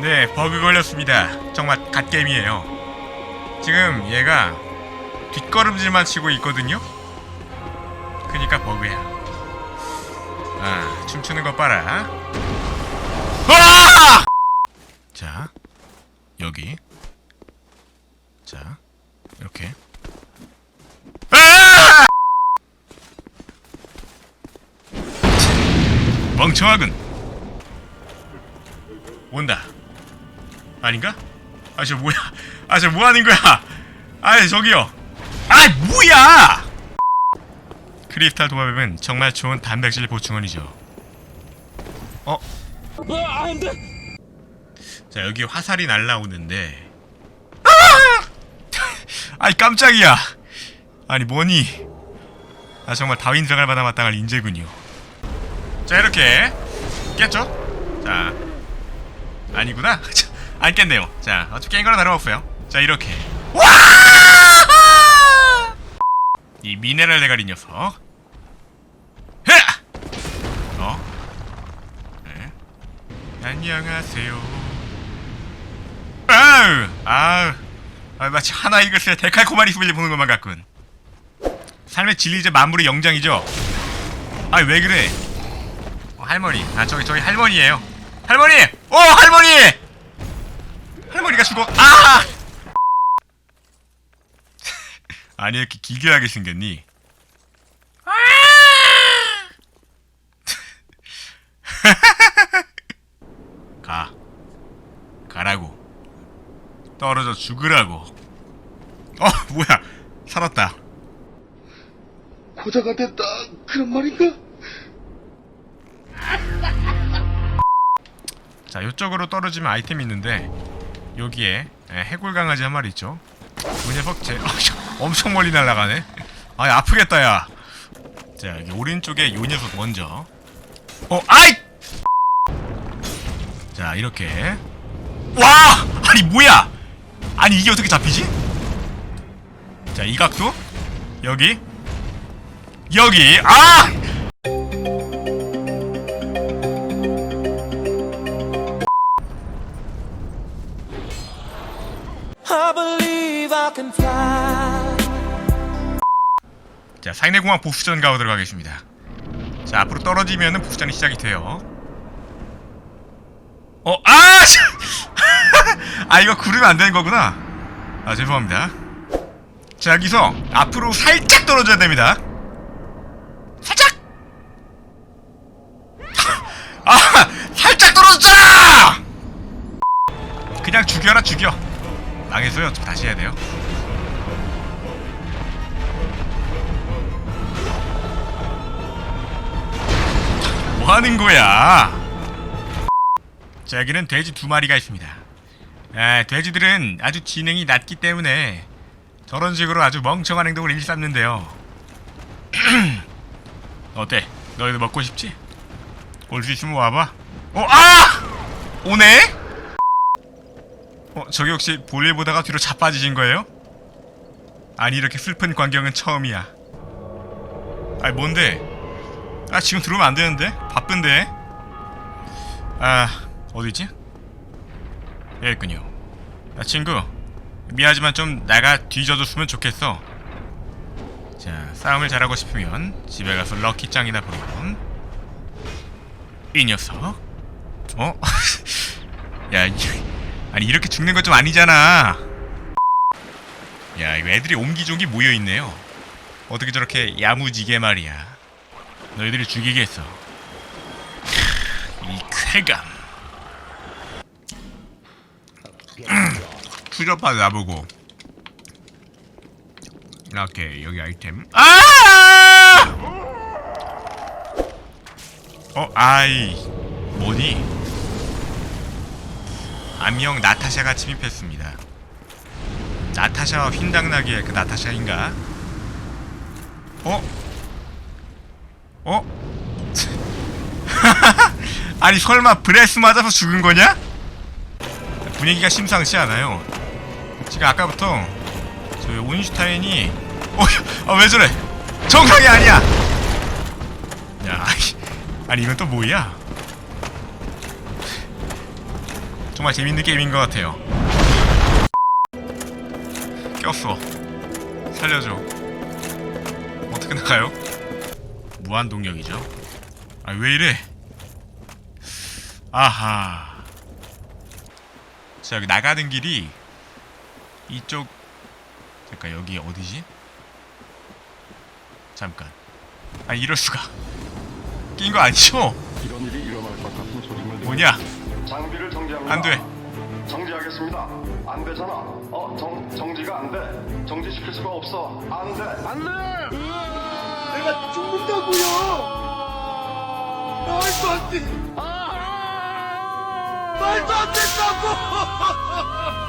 네, 버그 걸렸습니다. 정말 갓게임이에요. 지금 얘가 뒷걸음질만 치고 있거든요. 그니까 버그야. 아, 춤추는 것 봐라. 아! 자, 여기. 자, 이렇게. 아! 멍청하군. 온다. 아닌가? 아, 저 뭐야? 아, 저 뭐 하는 거야? 아, 저기요. 아, 뭐야! 크리스탈 도마뱀은 정말 좋은 단백질 보충원이죠. 어? 자, 여기 화살이 날라오는데. 아! 아이, 깜짝이야. 아니, 뭐니? 아, 정말 다윈 들어갈 바다 마땅할 인재군요. 자, 이렇게 깼죠? 자, 아니구나. 안 깼네요. 자, 어차피 깬 거랑 다름없어요. 자, 이렇게. 와! 이 미네랄 대가리 녀석. 헤! 어? 네. 안녕하세요. 아우, 아우, 아, 마치 하나 이글스의 데칼코마니 소리를 보는 것만 같군. 삶의 진리 이제 만물의 영장이죠. 아, 왜 그래? 어, 할머니, 아 저기 저기 할머니예요. 할머니, 오 할머니, 할머니가 죽어. 아! 아니 이렇게 기괴하게 생겼니? 아! 가, 가라고. 떨어져 죽으라고. 어 뭐야? 살았다. 고자가 됐다 그런 말인가? 자, 이쪽으로 떨어지면 아이템이 있는데 여기에 에, 해골 강아지 한 마리 있죠. 그 녀석 제 엄청 멀리 날아가네. 아, 아프겠다 야. 자, 여기 오른쪽에 요 녀석 먼저. 어, 아이! 자, 이렇게. 와! 아니 뭐야? 아니 이게 어떻게 잡히지? 자, 이 각도 여기 여기 아! I believe I can fly. 자, 상내공항 보수전 가고 들어가겠습니다. 자, 앞으로 떨어지면은 보수전이 시작이 돼요. 어, 아! 씨! 아, 이거 구르면 안 되는 거구나. 아, 죄송합니다. 자, 여기서 앞으로 살짝 떨어져야 됩니다. 살짝! 아! 살짝 떨어졌잖아! 그냥 죽여라, 죽여. 망했어요. 저 다시 해야 돼요. 뭐 하는 거야? 자, 여기는 돼지 두 마리가 있습니다. 아, 돼지들은 아주 지능이 낮기 때문에 저런 식으로 아주 멍청한 행동을 일삼는데요. 어때? 너희도 먹고 싶지? 올 수 있으면 와봐. 어, 아! 오네? 어, 저기 혹시 볼일 보다가 뒤로 자빠지신 거예요? 아니, 이렇게 슬픈 광경은 처음이야. 아니, 뭔데? 아 지금 들어오면 안 되는데 바쁜데 아 어디지 여기 있군요 아 친구 미안하지만 좀 나가 뒤져줬으면 좋겠어 자 싸움을 잘하고 싶으면 집에 가서 럭키짱이나 부르면 이 녀석 어? 야 이- 아니 이렇게 죽는 건 좀 아니잖아 야 이거 애들이 옹기종기 모여있네요 어떻게 저렇게 야무지게 말이야 너희들이 죽이겠어. 이 쾌감. 추접하다 나보고. 이렇게 여기 아이템. 아! 어, 아이, 뭐니? 암명 나타샤가 침입했습니다. 나타샤와 휜당나기의 그 나타샤인가? 어? 어? 아니 설마 브레스 맞아서 죽은 거냐? 분위기가 심상치 않아요. 지금 아까부터 저희 온슈타인이 어, 아, 왜 저래? 정상이 아니야. 야, 아니 이건 또 뭐야? 정말 재밌는 게임인 것 같아요. 꼈어. 살려줘. 어떻게 나가요? 무한 동력이죠. 아 왜 이래? 아하. 자 여기 나가는 길이 이쪽 잠깐 여기 어디지? 잠깐. 아 이럴 수가. 낀 거 아니죠? 뭐냐? 장비를 정지합니다. 안 돼. 정지하겠습니다. 안 되잖아. 어, 정 정지가 안 돼. 정지시킬 수가 없어. 안 돼. 안 돼. 내가 죽는다고요! 말도 안 돼! 말도 안 된다고!